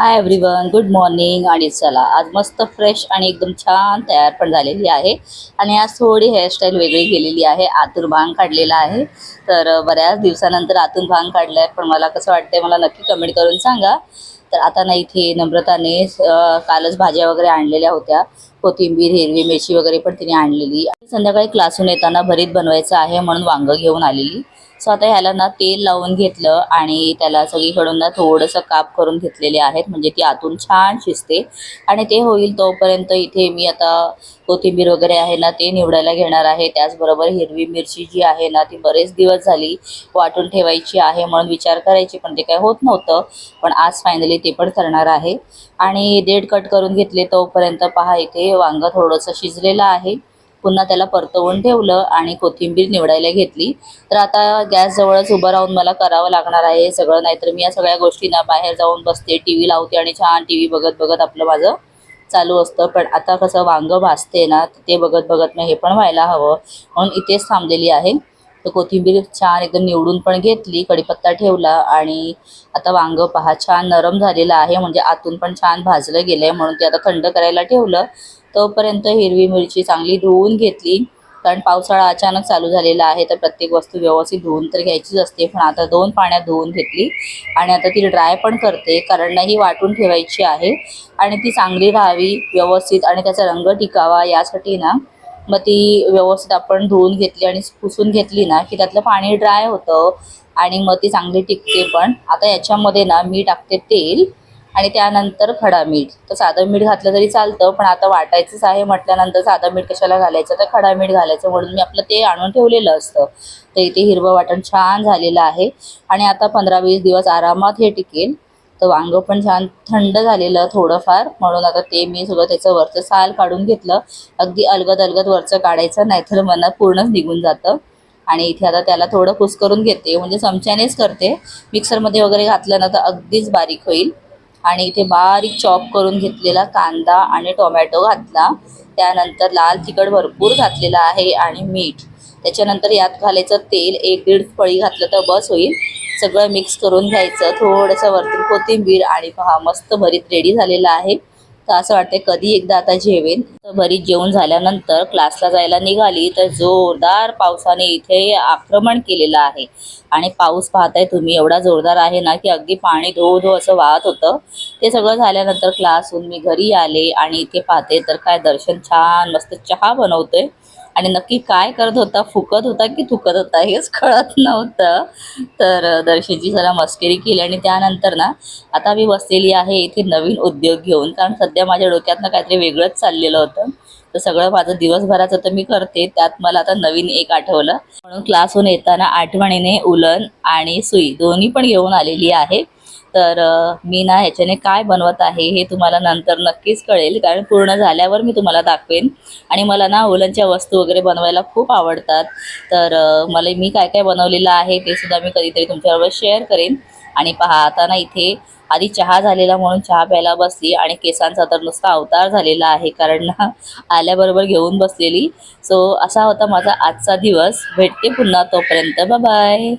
Hi everyone good morning आणि चला. आज मस्त फ्रेश आणि एकदम छान तयार पण झालेली आहे. आणि आज थोडी हेअरस्टाईल वेगळी केलेली आहे. आतून भांग काढलेला आहे. तर बऱ्याच दिवसानंतर आतून भांग काढलं आहे पण मला कसं वाटतंय मला नक्की कमेंट करून सांगा. तर आता ना इथे नम्रताने कालच भाज्या वगैरे आणलेल्या होत्या. कोथिंबीर हिरवी मिरची वगैरे पण तिने आणलेली. संध्याकाळी क्लासून येताना भरीत बनवायचं आहे म्हणून वांगं घेऊन आलेली. सो आता ह्याला ना तेल लावून घेतलं आणि त्याला सगळीकडून ना थोडंसं काप करून घेतलेले आहेत. म्हणजे ती आतून छान शिजते. आणि ते होईल तोपर्यंत इथे मी आता कोथिंबीर वगैरे आहे ना ते निवडायला घेणार आहे. त्याचबरोबर हिरवी मिरची जी आहे ना ती बरेच दिवस झाली वाटून ठेवायची आहे म्हणून विचार करायची पण ते काय होत नव्हतं. पण आज फायनली ते पण करणार आहे. आणि देठ कट करून घेतले तोपर्यंत पहा इथे वांगं थोडंसं शिजलेलं आहे. पुन्हा त्याला परतवून ठेवलं आणि कोथिंबीर निवडायला घेतली. तर आता गॅस जवळच उभं राहून मला करावं लागणार आहे हे सगळं नाहीतर मी या सगळ्या गोष्टींना बाहेर जाऊन बसते टी व्ही लावते आणि छान टी व्ही बघत बघत आपलं माझं चालू असतं. पण आता कसं वांगं भाजते ना ते बघत बघत मग हे पण व्हायला हवं. म्हणून इथेच थांबलेली आहे. तर कोथिंबीर छान एकदम निवडून पण घेतली कढीपत्ता ठेवला आणि आता वांगं पहा छान नरम झालेलं आहे म्हणजे आतून पण छान भाजलं गेलं आहे म्हणून ते आता थंड करायला ठेवलं. तोपर्यंत हिरवी मिरची चांगली धुवून घेतली कारण पावसाळा अचानक चालू झालेला आहे तर प्रत्येक वस्तू व्यवस्थित धुवून तर घ्यायचीच असते पण आता दोन पाण्यात धुवून घेतली आणि आता ती ड्राय पण करते कारण ही वाटून ठेवायची आहे आणि ती चांगली राहावी व्यवस्थित आणि त्याचा रंग टिकावा यासाठी ना मग ती व्यवस्थित आपण धुवून घेतली आणि पुसून घेतली ना की त्यातलं पाणी ड्राय होतं आणि मग ती चांगली टिकते पण. आता याच्यामध्ये ना मी टाकते तेल आणि त्यानंतर खडा मीठ. तर साधं मीठ घातलं तरी चालतं पण आता वाटायचंच आहे म्हटल्यानंतर साधं मीठ कशाला घालायचं? तर खडा मीठ घालायचं म्हणून मी आपलं ते आणून ठेवलेलं असतं. तर इथे हिरवं वाटण छान झालेलं आहे. आणि आता पंधरा वीस दिवस आरामात हे टिकेल. तर वांग पण छान थंड झालेलं थोडंफार. म्हणून आता ते मी सगळं त्याचं वरचं साल काढून घेतलं. अगदी अलगद अलगद वरचं काढायचं नाहीतर मनात पूर्णच निघून जातं. आणि इथे आता त्याला थोडं कुस करून घेते. म्हणजे चमच्यानेच करते. मिक्सरमध्ये वगैरे घातलं ना तर अगदीच बारीक होईल. आणि इथे बारीक चॉप करून घेतलेला कांदा आणि टोमॅटो घातला. त्यानंतर लाल तिखट भरपूर घातलेला आहे आणि मीठ. त्याच्यानंतर यात घालायचं तेल एक दीड फळी घातलं तर बस होईल. सगळं मिक्स करून घ्यायचं. थोडंसं वरतून कोथिंबीर आणि पहा मस्त भरीत रेडी झालेलं आहे. तर असं वाटतंय कधी एकदा आता जेवेन. तर भरीत जेवण झाल्यानंतर क्लासला जायला निघाली तर जोरदार पावसाने इथे आक्रमण केलेलं आहे. आणि पाऊस पाहताय तुम्ही एवढा जोरदार आहे ना की अगदी पाणी धो धो असं वाहत होतं. ते सगळं झाल्यानंतर क्लासहून मी घरी आले आणि इथे पाहते तर काय दर्शन छान मस्त चहा बनवतोय. आणि नक्की काय करत होता फुकत होता की थुकत होता हेच कळत नव्हतं. तर अ, दर्शनची जरा मस्करी केली आणि त्यानंतर ना आता मी बसलेली आहे इथे नवीन उद्योग घेऊन. कारण सध्या माझ्या डोक्यातनं काहीतरी वेगळंच चाललेलं होतं. तर सगळं माझं दिवसभराचं तर मी करते. त्यात मला आता नवीन एक आठवलं. म्हणून क्लासहून येताना आठवणीने उलन आणि सुई दोन्ही पण घेऊन आलेली आहे. तर मी ना ह्याच्याने काय बनवत आहे हे तुम्हाला नंतर नक्कीच कळेल. कारण पूर्ण झाल्यावर मी तुम्हाला दाखवेन. आणि मला ना उलनच्या वस्तू वगैरे बनवायला खूप आवडतात. तर मला मी काय काय बनवलेलं आहे ते सुद्धा मी कधीतरी तुमच्याबरोबर शेअर करेन. आणि पहा आता ना इथे आधी चहा झालेला म्हणून चहा प्यायला बसली आणि केसांचा तर नुसता अवतार झालेला आहे. कारण ना आल्याबरोबर घेऊन बसलेली. सो असा होता माझा आजचा दिवस. भेटते पुन्हा तोपर्यंत. बाय